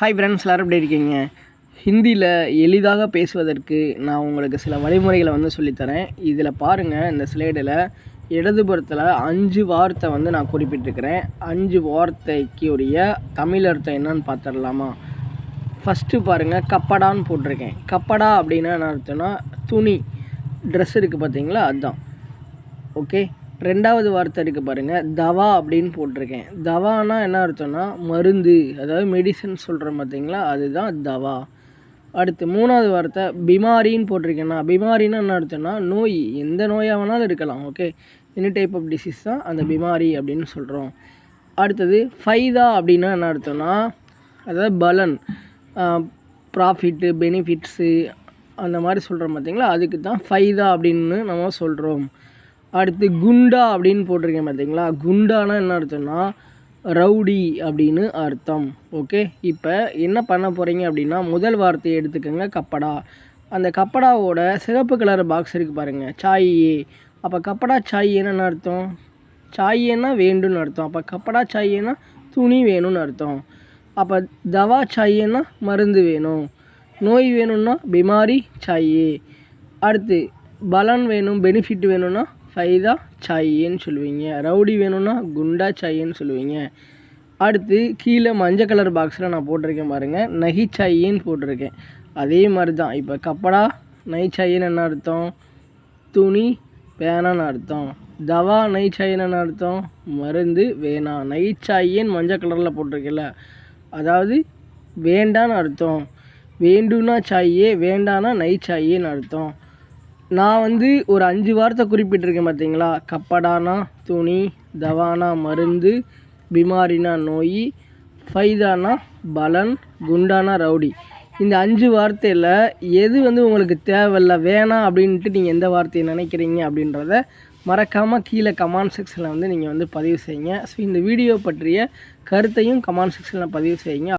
Hi friends எல்லோரும் எப்படி இருக்கீங்க? ஹிந்தியில் எளிதாக பேசுவதற்கு நான் உங்களுக்கு சில வழிமுறைகளை வந்து சொல்லித்தரேன். இதில் பாருங்கள் இந்த ஸ்லைடில் இடதுபுறத்தில் அஞ்சு வார்த்தை வந்து நான் குறிப்பிட்டிருக்கிறேன். அஞ்சு வார்த்தைக்கு உரிய தமிழ் அர்த்தம் என்னன்னு பார்த்துடலாமா ஃபஸ்ட்டு பாருங்கள் கப்படான்னு போட்டிருக்கேன். கப்படா அப்படின்னா என்ன அர்த்தம்னா துணி. ட்ரெஸ் இருக்குது பார்த்தீங்களா அதுதான் ஓகே ரெண்டாவது வார்த்தை இருக்குது பாருங்கள் தவா அப்படின்னு போட்டிருக்கேன். தவானா என்ன அர்த்தம்னா மருந்து. அதாவது மெடிசன் சொல்கிறோம் பார்த்தீங்களா? அதுதான் தவா. அடுத்து மூணாவது வார்த்தை பிமாரின்னு போட்டிருக்கேன்னா பிமாரின்னா என்ன அர்த்தம்னா நோய். எந்த நோயாக வேணாலும் இருக்கலாம் okay any type of disease தான் அந்த பிமாரி அப்படின்னு சொல்கிறோம் அடுத்தது ஃபைதா அப்படின்னா என்ன அர்த்தம்னா அதாவது பலன். ப்ராஃபிட்டு பெனிஃபிட்ஸு அந்த மாதிரி சொல்கிறோம் பார்த்தீங்களா? அதுக்கு தான் ஃபைதா அப்படின்னு நம்ம சொல்கிறோம் அடுத்து குண்டா அப்படின்னு போட்டிருக்கேன் பார்த்தீங்களா குண்டானா என்ன அர்த்தம்னா ரவுடி அப்படின்னு அர்த்தம். ஓகே? இப்போ என்ன பண்ண போகிறீங்க அப்படின்னா முதல் வார்த்தையை எடுத்துக்கோங்க கப்படா. அந்த கப்படாவோட சிகப்பு கலர் பாக்ஸ் இருக்குது பாருங்கள் சாயே அப்போ கப்படா சாயேன்னு என்ன அர்த்தம்? சாயேன்னா வேண்டும்னு அர்த்தம். அப்போ கப்படா சாயேன்னா துணி வேணும்னு அர்த்தம். அப்போ தவா சாயேன்னா மருந்து வேணும். நோய் வேணும்னா பிமாரி சாயே அடுத்து பலன் வேணும் பெனிஃபிட் வேணும்னா ஃபைதா சாயேன்னு சொல்லுவீங்க. ரவுடி வேணும்னா குண்டா சாயின்னு சொல்லுவீங்க. அடுத்து கீழே மஞ்சள் கலர் பாக்ஸில் நான் போட்டிருக்கேன் பாருங்கள் நகி சாயேன்னு போட்டிருக்கேன். அதே மாதிரி தான் இப்போ கப்படா நை சாயின்னு என்ன அர்த்தம்? துணி வேணான்னு அர்த்தம். தவா நை சாயின்னு அர்த்தம்? மருந்து வேணாம் நை சாயேன்னு மஞ்சள் கலரில் போட்டிருக்கேன்ல. அதாவது வேண்டான்னு அர்த்தம். வேண்டுனா சாயே வேண்டானா நை சாயேன்னு அர்த்தம். நான் வந்து ஒரு அஞ்சு வார்த்தை குறிப்பிட்டிருக்கேன் பார்த்தீங்களா கப்படானா துணி தவானா மருந்து பிமாரினா நோய் ஃபைதானா பலன் குண்டானா ரவுடி. இந்த அஞ்சு வார்த்தையில் எது வந்து உங்களுக்கு தேவையில்ல வேணாம் அப்படின்ட்டு நீங்கள் எந்த வார்த்தையை நினைக்கிறீங்க அப்படின்றத மறக்காமல் கீழே கமெண்ட் செக்ஷனில் வந்து நீங்கள் வந்து பதிவு செய்யுங்க. ஸோ இந்த வீடியோ பற்றிய கருத்தையும் கமெண்ட் செக்ஷனில் பதிவு செய்யுங்க.